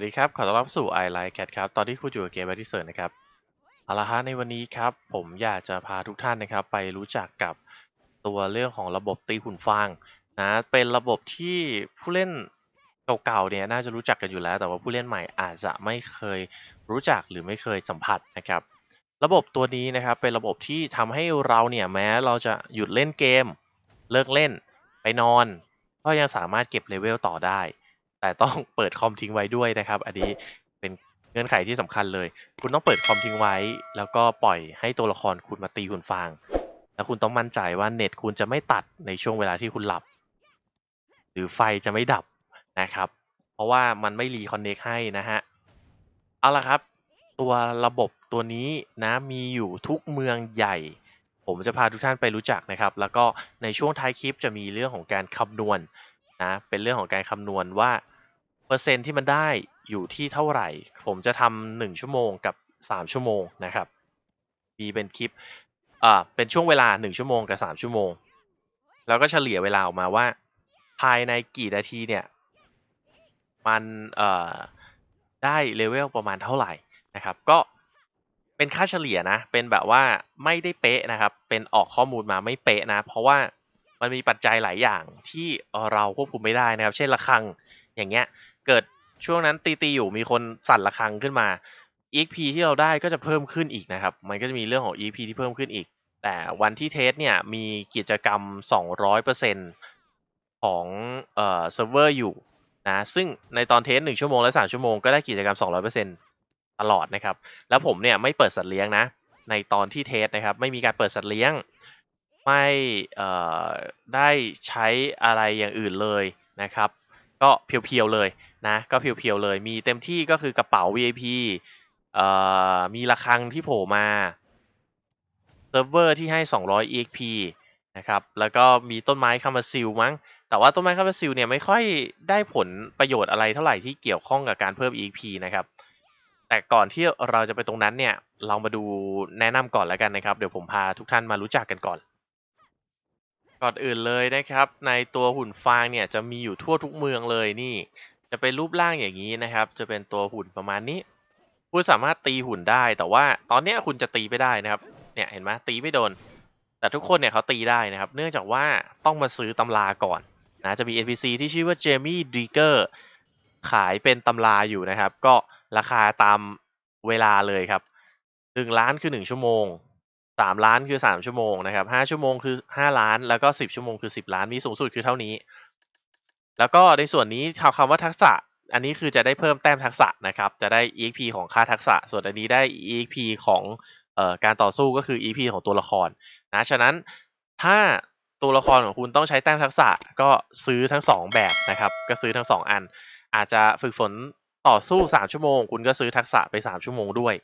วัสดีครับ ขอต้อนรับสู่ i l i k e Cat ครับ ตอนที่คุณอยู่กับเกม b a t t l e นะครับ เอาละฮะในวันนี้ครับ ผมอยากจะพาทุกท่านนะครับ ไปรู้จักกับตัวเรื่องของระบบตีหุ่นฟางนะ เป็นระบบที่ผู้เล่นเก่าๆเนี่ยน่าจะรู้จักกันอยู่แล้ว แต่ว่าผู้เล่นใหม่อาจจะไม่เคยรู้จักหรือไม่เคยสัมผัสนะครับ ระบบตัวนี้นะครับเป็นระบบที่ทำให้เราเนี่ยแม้เราจะหยุดเล่นเกม เลิกเล่นไปนอน ก็ยังสามารถเก็บเลเวลต่อได้ แต่ต้องเปิดคอมทิ้งไว้ด้วยนะครับ อันนี้เป็นเงื่อนไขที่สำคัญเลย คุณต้องเปิดคอมทิ้งไว้ แล้วก็ปล่อยให้ตัวละครคุณมาตีคุณฟางแล้วคุณต้องมั่นใจว่าเน็ตคุณจะไม่ตัดในช่วงเวลาที่คุณหลับ หรือไฟจะไม่ดับนะครับ เพราะว่ามันไม่รีคอนเน c t ให้นะฮะ เอาละครับ ตัวระบบตัวนี้นะมีอยู่ทุกเมืองใหญ่ ผมจะพาทุกท่านไปรู้จักนะครับ แล้วก็ในช่วงท้ายคลิปจะมีเรื่องของการคำนวณนะ เป็นเรื่องของการคำนวณว่า เปอร์เซ็นที่มันได้อยู่ที่เท่าไหร่ ผมจะทำหนึ่งชั่วโมงกับสามชั่วโมงนะครับ มีเป็นคลิปอ่าเป็นช่วงเวลาหนึ่งชั่วโมงกับสามชั่วโมง แล้วก็เฉลี่ยเวลาออกมาว่า ภายในกี่นาทีเนี่ย มันเอ่อได้เลเวลประมาณเท่าไหร่นะครับ ก็เป็นค่าเฉลี่ยนะ เป็นแบบว่าไม่ได้เป๊ะนะครับ เป็นออกข้อมูลมาไม่เป๊ะนะ เพราะว่ามันมีปัจจัยหลายอย่างที่เราควบคุมไม่ได้นะครับ เช่นระฆังอย่างเงี้ย เกิดช่วงนั้นตีตีๆอยู่มีคนสั่นระฆังขึ้นมา EXP ที่เราได้ก็จะเพิ่มขึ้นอีกนะครับ มันก็จะมีเรื่องของ EXP ที่เพิ่มขึ้นอีก แต่วันที่เทสเนี่ยมีกิจกรรม 200%ของเอ่อเซิร์ฟเวอร์อยู่นะซึ่งในตอนเทส1ชั่วโมงและ 3 ชั่วโมงก็ได้กิจกรรม 200%ตลอดนะครับ แล้วผมเนี่ยไม่เปิดสัตว์เลี้ยงนะ ในตอนที่เทสนะครับ ไม่มีการเปิดสัตว์เลี้ยง ไม่เอ่อได้ใช้อะไรอย่างอื่นเลยนะครับ ก็เพียวๆเลยนะก็เพียวๆเลย มีเต็มที่ก็คือกระเป๋า VIP เอ่อมีระฆังที่โผล่มาเซิร์ฟเวอร์ที่ให้ 200 EXP นะครับแล้วก็มีต้นไม้คามาซิลมั้ง แต่ว่าต้นไม้คามาซิลเนี่ยไม่ค่อยได้ผลประโยชน์อะไรเท่าไหร่ที่เกี่ยวข้องกับการเพิ่ม EXP นะครับแต่ก่อนที่เราจะไปตรงนั้นเนี่ยเรามาดูแนะนำก่อนแล้วกันนะครับ เดี๋ยวผมพาทุกท่านมารู้จักกันก่อน ก่อนอื่นเลยนะครับ ในตัวหุ่นฟางเนี่ยจะมีอยู่ทั่วทุกเมืองเลยนี่ จะเป็นรูปร่างอย่างนี้นะครับ จะเป็นตัวหุ่นประมาณนี้ คุณสามารถตีหุ่นได้ แต่ว่าตอนนี้คุณจะตีไม่ได้นะครับ เนี่ยเห็นไหมตีไม่โดน แต่ทุกคนเนี่ยเขาตีได้นะครับ เนื่องจากว่าต้องมาซื้อตำราก่อนนะจะมี NPC ที่ชื่อว่าเจมี่ดีเกอร์ขายเป็นตำราอยู่นะครับ ก็ราคาตามเวลาเลยครับหนึ่งล้านคือหนึ่งชั่วโมง สามล้านคือสามชั่วโมงนะครับห้าชั่วโมงคือห้าล้าน แล้วก็สิบชั่วโมงคือสิบล้าน มีสูงสุดคือเท่านี้ แล้วก็ในส่วนนี้คำว่าทักษะ อันนี้คือจะได้เพิ่มแต้มทักษะนะครับ จะได้ EXP ของค่าทักษะ ส่วนอันนี้ได้ EXP ของออการต่อสู้ก็คือ EP ของตัวละครนะฉะนั้นถ้าตัวละครของคุณต้องใช้แต้มทักษะก็ซื้อทั้งสองแบบนะครับ ก็ซื้อทั้งสองอัน อาจจะฝึกฝนต่อสู้สามชั่วโมง คุณก็ซื้อทักษะไปสามชั่วโมงด้วย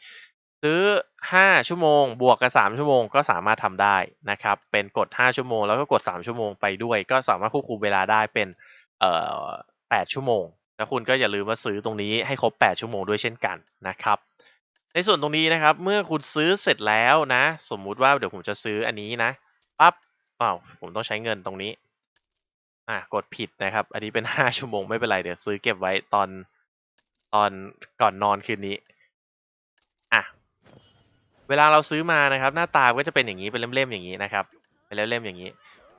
ซื้อห้าชั่วโมง บวกกับสามชั่วโมงก็สามารถทำได้นะครับ เป็นกดห้าชั่วโมง แล้วก็กดสามชั่วโมงไปด้วย ก็สามารถควบคุมเวลาได้เป็นเอ่อแปดชั่วโมง แล้วคุณก็อย่าลืมว่าซื้อตรงนี้ให้ครบแปดชั่วโมงด้วยเช่นกันนะครับ ในส่วนตรงนี้นะครับ เมื่อคุณซื้อเสร็จแล้วนะ สมมุติว่าเดี๋ยวผมจะซื้ออันนี้นะ ปั๊บอ้าวผมต้องใช้เงินตรงนี้ อะ กดผิดนะครับ อันนี้เป็นห้าชั่วโมงไม่เป็นไร เดี๋ยวซื้อเก็บไว้ตอนตอนก่อนนอนคืนนี้ เวลาเราซื้อมานะครับ หน้าตาก็จะเป็นอย่างนี้เป็นเล่มๆอย่างนี้นะครับเป็นเล่มๆอย่างนี้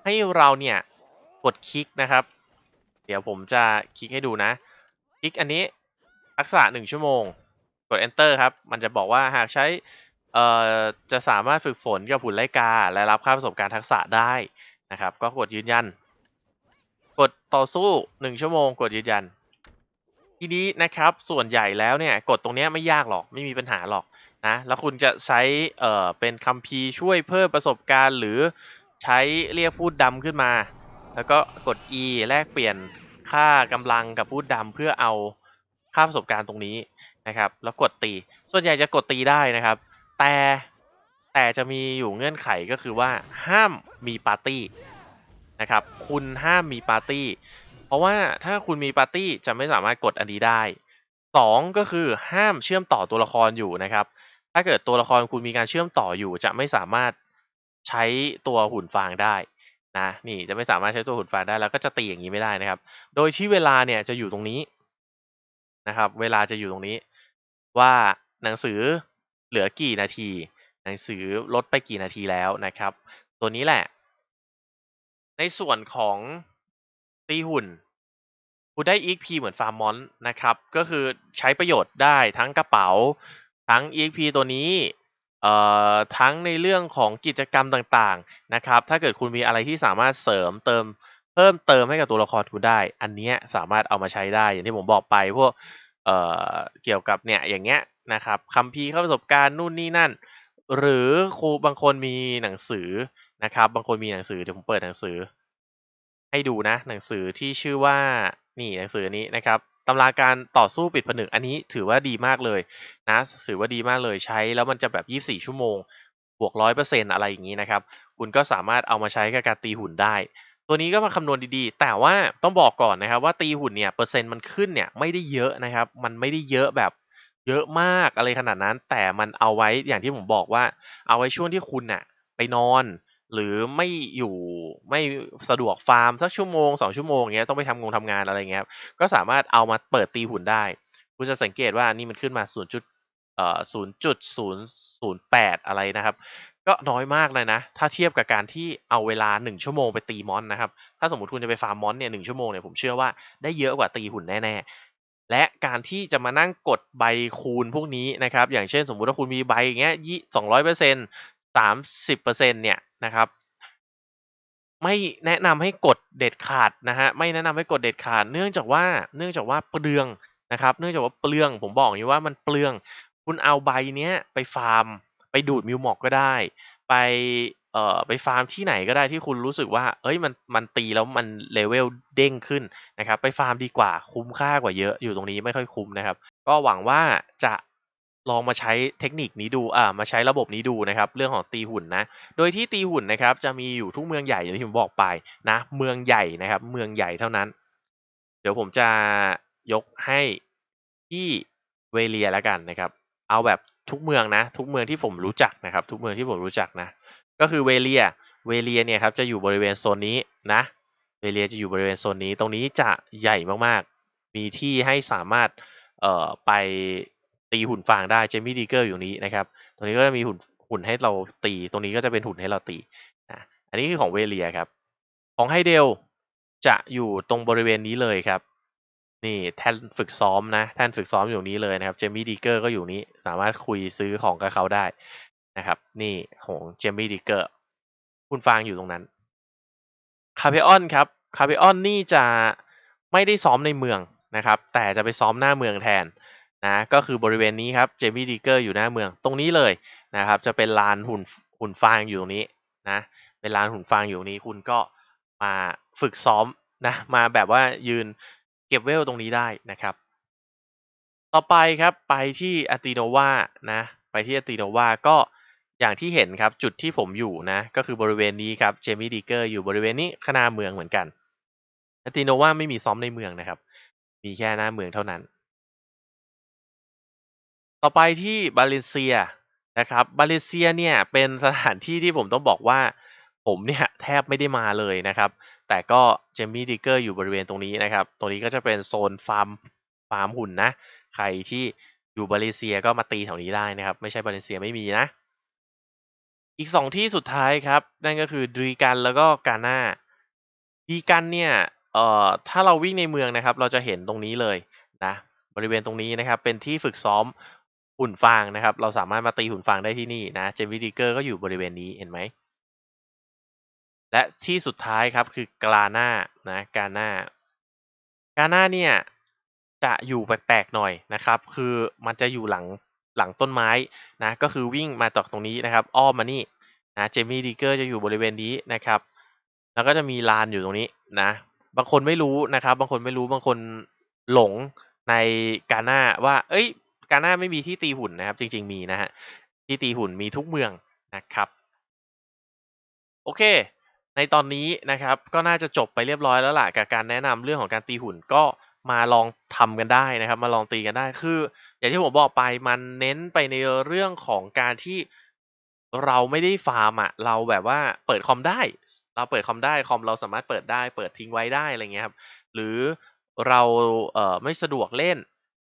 ให้เราเนี่ยกดคลิกนะครับ เดี๋ยวผมจะคลิกให้ดูนะ คลิกอันนี้ทักษะหนึ่งชั่วโมง กด enter ครับ มันจะบอกว่าหากใช้เอ่อจะสามารถฝึกฝนกับหุ่นไล่กา และรับค่าประสบการณ์ทักษะได้นะครับ ก็กดยืนยัน กดต่อสู้หนึ่งชั่วโมง กดยืนยัน ทีนี้นะครับส่วนใหญ่แล้วเนี่ยกดตรงนี้ไม่ยากหรอกไม่มีปัญหาหรอก นะแล้วคุณจะใช้เอ่อเป็นคัมภีร์ช่วยเพิ่มประสบการณ์หรือใช้เรียกพูดดำขึ้นมา แล้วก็กด E แลกเปลี่ยนค่ากำลังกับพูดดำเพื่อเอาค่าประสบการณ์ตรงนี้นะครับ แล้วกดตี ส่วนใหญ่จะกดตีได้นะครับ แต่แต่จะมีอยู่เงื่อนไขก็คือว่าห้ามมีปาร์ตี้นะครับ คุณห้ามมีปาร์ตี้ เพราะว่าถ้าคุณมีปาร์ตี้จะไม่สามารถกดอันนี้ได้สองก็คือห้ามเชื่อมต่อตัวละครอยู่นะครับ ถ้าเกิดตัวละครคุณมีการเชื่อมต่ออยู่ จะไม่สามารถใช้ตัวหุ่นฟางได้นะนี่จะไม่สามารถใช้ตัวหุ่นฟางได้แล้วก็จะตีอย่างนี้ไม่ได้นะครับ โดยที่เวลาเนี่ยจะอยู่ตรงนี้นะครับ เวลาจะอยู่ตรงนี้ ว่าหนังสือเหลือกี่นาที หนังสือลดไปกี่นาทีแล้วนะครับ ตัวนี้แหละ ในส่วนของตีหุ่นคุณได้ EXP เหมือนฟาร์มมอนนะครับ ก็คือใช้ประโยชน์ได้ทั้งกระเป๋า ทั้ง EXP ตัวนี้เอ่อทั้งในเรื่องของกิจกรรมต่างๆนะครับ ถ้าเกิดคุณมีอะไรที่สามารถเสริมเติมเพิ่มเติมให้กับตัวละครคุณได้ อันนี้สามารถเอามาใช้ได้อย่างที่ผมบอกไปพวกเอ่อเกี่ยวกับเนี่ยอย่างเงี้ยนะครับคัมภีร์เข้าประสบการณ์นู่นนี่นั่น หรือครูบางคนมีหนังสือนะครับบางคนมีหนังสือเดี๋ยวผมเปิดหนังสือ ให้ดูนะหนังสือที่ชื่อว่านี่หนังสือนี้นะครับ ตำราการต่อสู้ปิดผนึกอันนี้ถือว่าดีมากเลยนะถือว่าดีมากเลยใช้แล้วมันจะแบบ 24 ชั่วโมง บวก 100%อะไรอย่างงี้นะครับ คุณก็สามารถเอามาใช้กับการตีหุ่นได้ ตัวนี้ก็มาคำนวณดีๆ แต่ว่าต้องบอกก่อนนะครับว่าตีหุ่นเนี่ยเปอร์เซ็นต์มันขึ้นเนี่ยไม่ได้เยอะนะครับ มันไม่ได้เยอะแบบเยอะมากอะไรขนาดนั้น แต่มันเอาไว้อย่างที่ผมบอกว่า เอาไว้ช่วงที่คุณน่ะไปนอน หรือไม่อยู่ไม่สะดวกฟาร์มสักชั่วโมง2ชั่วโมงอย่างเงี้ยต้องไปทำงงทำงานอะไรเงี้ยครับก็สามารถเอามาเปิดตีหุ่นได้คุณจะสังเกตว่านี่มันขึ้นมา0จุดเอ่อ0.008อะไรนะครับ ก็น้อยมากเลยนะ ถ้าเทียบกับการที่เอาเวลา 1 ชั่วโมงไปตีมอนนะครับ ถ้าสมมติคุณจะไปฟาร์มมอนเนี่ย1ชั่วโมงเนี่ยผมเชื่อว่าได้เยอะกว่าตีหุ่นแน่ๆ และการที่จะมานั่งกดใบคูณพวกนี้นะครับ อย่างเช่นสมมุติว่าคุณมีใบอย่างเงี้ยยี่200% 30%เนี่ย นะครับ ไม่แนะนำให้กดเด็ดขาดนะครับไม่แนะนำให้กดเด็ดขาด เนื่องจากว่าเนื่องจากว่าเปลืองนะครับ เนื่องจากว่าเปลืองผมบอกอยู่ว่ามันเปลือง คุณเอาใบเนี้ยไปฟาร์ม ไปดูด Milmog ก็ได้ ไปเอ่อไปฟาร์มที่ไหนก็ได้ที่คุณรู้สึกว่าเฮ้ยมันมันตีแล้วมัน level เด้งขึ้นนะครับ ไปฟาร์มดีกว่าคุ้มค่ากว่าเยอะอยู่ตรงนี้ไม่ค่อยคุ้มนะครับ ก็หวังว่าจะ ลองมาใช้เทคนิคนี้ดู อ่า มาใช้ระบบนี้ดูนะครับ เรื่องของตีหุ่นนะ โดยที่ตีหุ่นนะครับ จะมีอยู่ทุกเมืองใหญ่อย่างที่ผมบอกไปนะ เมืองใหญ่นะครับ เมืองใหญ่เท่านั้น เดี๋ยวผมจะยกให้ที่เวเลียแล้วกันนะครับ เอาแบบทุกเมืองนะ ทุกเมืองที่ผมรู้จักนะครับ ทุกเมืองที่ผมรู้จักนะ ก็คือเวเลีย เวเลียเนี่ยครับ จะอยู่บริเวณโซนนี้นะ เวเลียจะอยู่บริเวณโซนนี้ ตรงนี้จะใหญ่มากๆ มีที่ให้สามารถ เอ่อ ไป ตีหุ่นฟางได้ Jamie Digger อยู่นี้นะครับตรงนี้ก็จะมีหุ่นหุ่นให้เราตี ตรงนี้ก็จะเป็นหุ่นให้เราตีนะอันนี้คือของเวเลียครับ ของ Hyrdale จะอยู่ตรงบริเวณนี้เลยครับ นี่แท่นฝึกซ้อมนะแท่นฝึกซ้อมอยู่นี้เลยนะครับ Jamie Digger ก็อยู่นี้สามารถคุยซื้อของกับเขาได้นะครับ นี่ของ Jamie Digger หุ่นฟางอยู่ตรงนั้น Carpeon ครับ Carpeon นี่จะไม่ได้ซ้อมในเมืองนะครับ แต่จะไปซ้อมหน้าเมืองแทน นะก็คือบริเวณนี้ครับ Jamie Digger อยู่หน้าเมืองตรงนี้เลยนะครับ จะเป็นลานหุ่นหุ่นฟางอยู่ตรงนี้นะเป็นลานหุ่นฟางอยู่ตรงนี้คุณก็มาฝึกซ้อมนะมาแบบว่ายืนเก็บเวลตรงนี้ได้นะครับ ต่อไปครับไปที่ Atinova นะไปที่ Atinova ก็อย่างที่เห็นครับจุดที่ผมอยู่นะก็คือบริเวณนี้ครับ Jamie Digger อยู่บริเวณนี้ข้างหน้าเมืองเหมือนกัน Atinova ไม่มีซ้อมในเมืองนะครับ มีแค่หน้าเมืองเท่านั้น ต่อไปที่บาเลเซียนะครับบาเลเซียเนี่ยเป็นสถานที่ที่ผมต้องบอกว่า ผมเนี่ยแทบไม่ได้มาเลยนะครับ แต่ก็ Jamie Digger อยู่บริเวณตรงนี้นะครับ ตรงนี้ก็จะเป็นโซนฟาร์มฟาร์มหุ่นนะ ใครที่อยู่บาเลเซียก็มาตีแถวนี้ได้นะครับ ไม่ใช่บาเลเซียไม่มีนะ อีก 2 ที่สุดท้ายครับ นั่นก็คือดรีกันแล้วก็กาน่าดรีกันเนี่ยเอ่อถ้าเราวิ่งในเมืองนะครับ เราจะเห็นตรงนี้เลยนะบริเวณตรงนี้นะครับเป็นที่ฝึกซ้อม หุ่นฟางนะครับ เราสามารถมาตีหุ่นฟางได้ที่นี่นะ Jamie Digger ก็อยู่บริเวณนี้เห็นไหม และที่สุดท้ายครับคือกาหน่านะกาหน่ากาหน่าเนี่ยจะอยู่แปลกๆหน่อยนะครับ คือมันจะอยู่หลังหลังต้นไม้นะก็คือวิ่งมาจากตรงนี้นะครับ อ้อมมานี่นะ Jamie Digger จะอยู่บริเวณนี้นะครับ แล้วก็จะมีลานอยู่ตรงนี้นะ บางคนไม่รู้นะครับ บางคนไม่รู้บางคนหลงในกาหน่าว่าเฮ้ย กาน่าไม่มีที่ตีหุ่นนะครับ จริง ๆ มีนะครับที่ตีหุ่นมีทุกเมืองนะครับ โอเค ในตอนนี้นะครับก็น่าจะจบไปเรียบร้อยแล้วล่ะกับการแนะนำเรื่องของการตีหุ่นก็มาลองทำกันได้นะครับ มาลองตีกันได้คือ อย่างที่ผมบอกไปมันเน้นไปในเรื่องของการที่เราไม่ได้ฟาร์มอะเราแบบว่าเปิดคอมได้ เราเปิดคอมได้คอมเราสามารถเปิดได้ เปิดทิ้งไว้ได้อะไรเงี้ยครับหรือเราเอ่อไม่สะดวกเล่น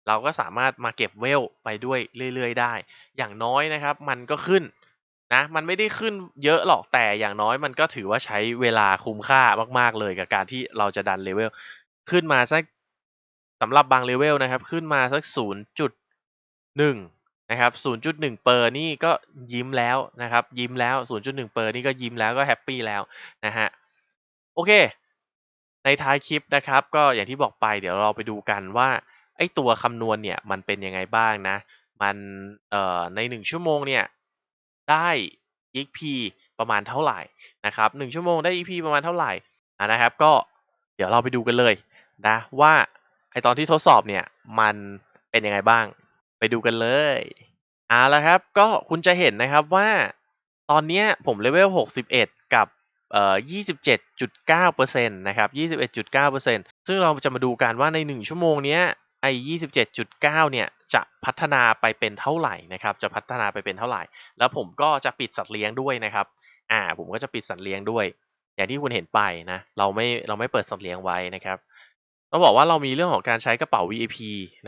เราก็สามารถมาเก็บเวลไปด้วยเรื่อย ๆ ได้ อย่างน้อยนะครับมันก็ขึ้นนะมันไม่ได้ขึ้นเยอะหรอกแต่อย่างน้อยมันก็ถือว่าใช้เวลาคุ้มค่ามาก ๆ เลยกับการที่เราจะดันเลเวลขึ้นมาสักสำหรับบางเลเวลนะครับ ขึ้นมาสักศูนะครับศูนย์จุดหนึ่งเปอร์นี่ก็ยิ้มแล้วนะครับ ยิ้มแล้วศูนย์จุดหนึ่งเปอร์นี่ก็ยิ้มแล้วก็แฮปปี้แล้วนะฮะโอเค ในท้ายคลิปนะครับ ก็อย่างที่บอกไปเดี๋ยวเราไปดูกันว่า ไอ้ตัวคำนวณเนี่ยมันเป็นยังไงบ้างนะ มันเอ่อในหนึ่งชั่วโมงเนี่ยได้ XP ประมาณเท่าไหร่นะครับหนึ่งชั่วโมงได้ XP ประมาณเท่าไหร่นะครับ ก็เดี๋ยวเราไปดูกันเลยนะว่าไอตอนที่ทดสอบเนี่ยมันเป็นยังไงบ้าง ไปดูกันเลยเอาละครับก็คุณจะเห็นนะครับว่าตอนนี้ผมเลเวล 61 กับเอ่อ27.9%นะครับ 21.9%ซึ่งเราจะมาดูกันว่าใน 1 ชั่วโมงเนี้ย ไอ้27.9เนี่ยจะพัฒนาไปเป็นเท่าไหร่นะครับ จะพัฒนาไปเป็นเท่าไหร่ แล้วผมก็จะปิดสัตว์เลี้ยงด้วยนะครับ อ่า ผมก็จะปิดสัตว์เลี้ยงด้วย อย่างที่คุณเห็นไปนะ เราไม่ เราไม่เปิดสัตว์เลี้ยงไว้นะครับต้องบอกว่าเรามีเรื่องของการใช้กระเป๋า VIP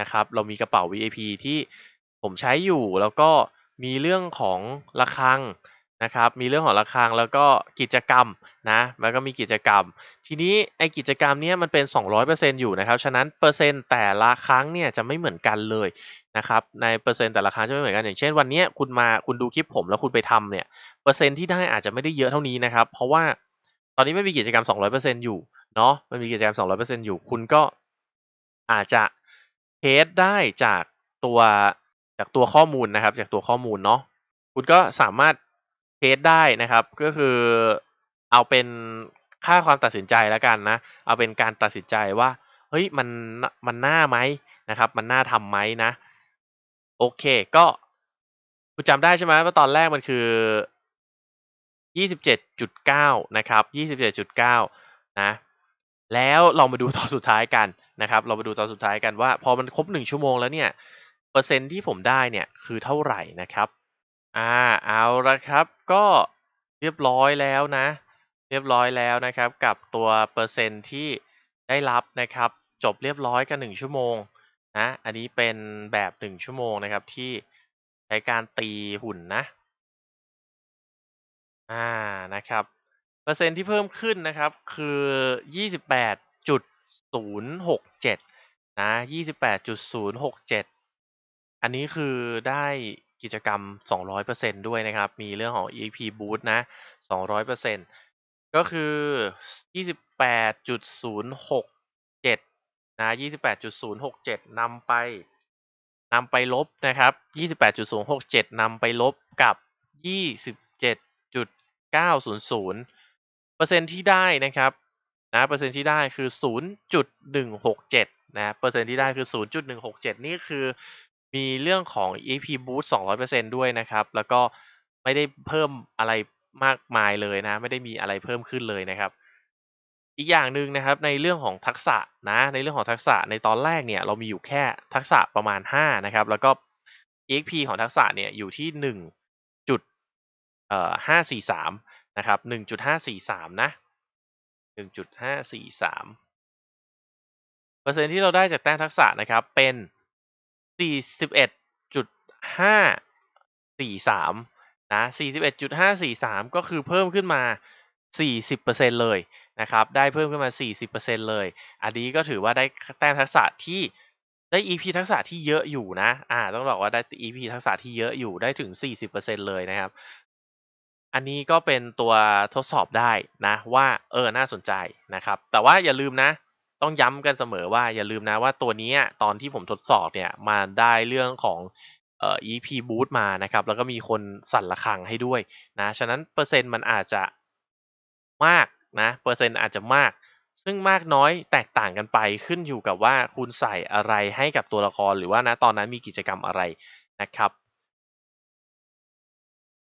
นะครับ เรามีกระเป๋า VIP ที่ผมใช้อยู่ แล้วก็มีเรื่องของระฆัง นะครับ มีเรื่องของระฆังแล้วก็กิจกรรมนะแล้วก็มีกิจกรรม ทีนี้ไอกิจกรรมเนี้ยมันเป็น 200%อยู่นะครับ ฉะนั้นเปอร์เซ็นต์แต่ละครั้งเนี่ยจะไม่เหมือนกันเลยนะครับ ในเปอร์เซ็นต์แต่ละครั้งจะไม่เหมือนกัน อย่างเช่นวันเนี้ยคุณมาคุณดูคลิปผมแล้วคุณไปทำเนี่ย เปอร์เซ็นต์ที่ได้อาจจะไม่ได้เยอะเท่านี้นะครับ เพราะว่าตอนนี้ไม่มีกิจกรรม 200%อยู่เนาะมันมีกิจกรรม 200%อยู่ คุณก็อาจจะเทสได้จากตัวจากตัวข้อมูลนะครับ จากตัวข้อมูลเนาะ คุณก็สามารถ เทสได้นะครับ ก็คือเอาเป็นค่าความตัดสินใจแล้วกันนะ เอาเป็นการตัดสินใจว่า เฮ้ยมันมันน่าไหมนะครับ มันน่าทำไหมนะ โอเคก็คุณจำได้ใช่ไหมว่าตอนแรกมันคือ 27.9 นะครับ 27.9 นะ แล้วเรามาดูตอนสุดท้ายกันนะครับ เรามาดูตอนสุดท้ายกันว่า พอมันครบหนึ่งชั่วโมงแล้วเนี่ย เปอร์เซ็นต์ที่ผมได้เนี่ยคือเท่าไหร่นะครับ อ่าเอาละครับก็เรียบร้อยแล้วนะ เรียบร้อยแล้วนะครับกับตัวเปอร์เซ็นต์ที่ได้รับนะครับจบเรียบร้อยกันหนึ่งชั่วโมงนะอันนี้เป็นแบบหนึ่งชั่วโมงนะครับที่ใช้การตีหุ่นนะอ่านะครับเปอร์เซ็นต์ที่เพิ่มขึ้นนะครับคือ 28.067นะ28.067 อันนี้คือได้ กิจกรรม 200%ด้วยนะครับ มีเรื่องของ EP Boost นะ 200%ก็คือ 28.067 นะ 28.067นำไปนำไปลบนะครับ 28.067นำไปลบกับ 27.900 เปอร์เซ็นต์ที่ได้นะครับนะเปอร์เซ็นต์ที่ได้คือ 0.167นะเปอร์เซ็นต์ที่ได้คือ 0.167 นี่คือ มีเรื่องของ EP Boost 200%ด้วยนะครับ แล้วก็ไม่ได้เพิ่มอะไรมากมายเลยนะ ไม่ได้มีอะไรเพิ่มขึ้นเลยนะครับ อีกอย่างหนึ่งนะครับในเรื่องของทักษะนะ ในเรื่องของทักษะในตอนแรกเนี่ยเรามีอยู่แค่ทักษะประมาณ 5 นะครับ แล้วก็ EXP ของทักษะเนี่ยอยู่ที่ 1 จุดเอ่อ543 นะครับ 1.543 นะ 1.543เปอร์เซ็นต์ที่เราได้จากแต้มทักษะนะครับเป็น 41.543นะ41.543ก็คือเพิ่มขึ้นมา40%เลยนะครับ ได้เพิ่มขึ้นมา40%เลย อันนี้ก็ถือว่าได้แต้มทักษะที่ได้ EP ทักษะที่เยอะอยู่นะ อ่า ต้องบอกว่าได้ EP ทักษะที่เยอะอยู่ ได้ถึง 40%เลยนะครับ อันนี้ก็เป็นตัวทดสอบได้นะว่า เออ น่าสนใจนะครับ แต่ว่าอย่าลืมนะ ต้องย้ำกันเสมอว่าอย่าลืมนะว่าตัวนี้ตอนที่ผมทดสอบเนี่ยมาได้เรื่องของเอ่อ EP Boost มานะครับ แล้วก็มีคนสั่นระฆังให้ด้วยนะฉะนั้นเปอร์เซ็นต์มันอาจจะมากนะเปอร์เซ็นต์อาจจะมาก ซึ่งมากน้อยแตกต่างกันไปขึ้นอยู่กับว่าคุณใส่อะไรให้กับตัวละครหรือว่านะตอนนั้นมีกิจกรรมอะไรนะครับ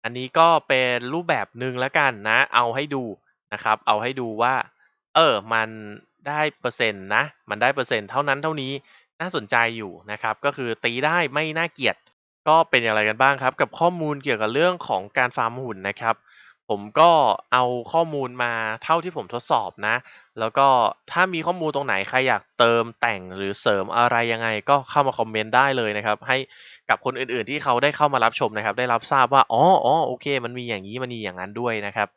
อันนี้ก็เป็นรูปแบบหนึ่งแล้วกันนะ เอาให้ดูนะครับ เอาให้ดูว่า เออมัน ได้เปอร์เซ็นต์นะ มันได้เปอร์เซ็นต์เท่านั้นเท่านี้น่าสนใจอยู่นะครับ ก็คือตีได้ไม่น่าเกลียด ก็เป็นอย่างไรกันบ้างครับ กับข้อมูลเกี่ยวกับเรื่องของการฟาร์มหุ่นนะครับ ผมก็เอาข้อมูลมาเท่าที่ผมทดสอบนะ แล้วก็ถ้ามีข้อมูลตรงไหนใครอยากเติมแต่งหรือเสริมอะไรยังไง ก็เข้ามาคอมเมนต์ได้เลยนะครับ ให้กับคนอื่นๆที่เขาได้เข้ามารับชมนะครับ ได้รับทราบว่าอ๋ออ๋อโอเค มันมีอย่างนี้มันมีอย่างนั้นด้วยนะครับ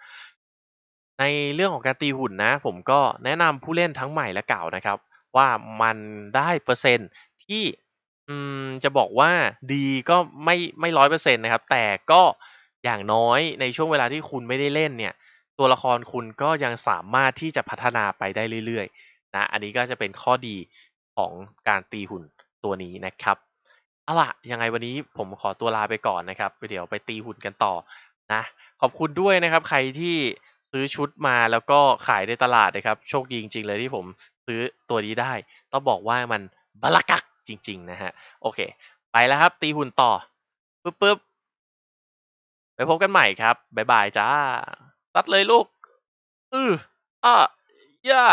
ในเรื่องของการตีหุ่นนะ ผมก็แนะนำผู้เล่นทั้งใหม่และเก่านะครับ ว่ามันได้เปอร์เซ็นต์ที่อืมจะบอกว่าดีก็ไม่ไม่ร้อยเปอร์เซ็นต์นะครับ แต่ก็อย่างน้อยในช่วงเวลาที่คุณไม่ได้เล่นเนี่ย ตัวละครคุณก็ยังสามารถที่จะพัฒนาไปได้เรื่อยๆนะอันนี้ก็จะเป็นข้อดีของการตีหุ่นตัวนี้นะครับเอาล่ะยังไงวันนี้ผมขอตัวลาไปก่อนนะครับเดี๋ยวไปตีหุ่นกันต่อนะ ขอบคุณด้วยนะครับ ใครที่ ซื้อชุดมาแล้วก็ขายในตลาดนะครับ โชคดีจริงๆเลยที่ผมซื้อตัวนี้ได้ ต้องบอกว่ามันบลักักจริง ๆ นะฮะ โอเค ไปแล้วครับ ตีหุ่นต่อปึ๊บปึ๊บไปพบกันใหม่ครับ บ๊ายบายจ้าตัดเลยลูก อืออะย่า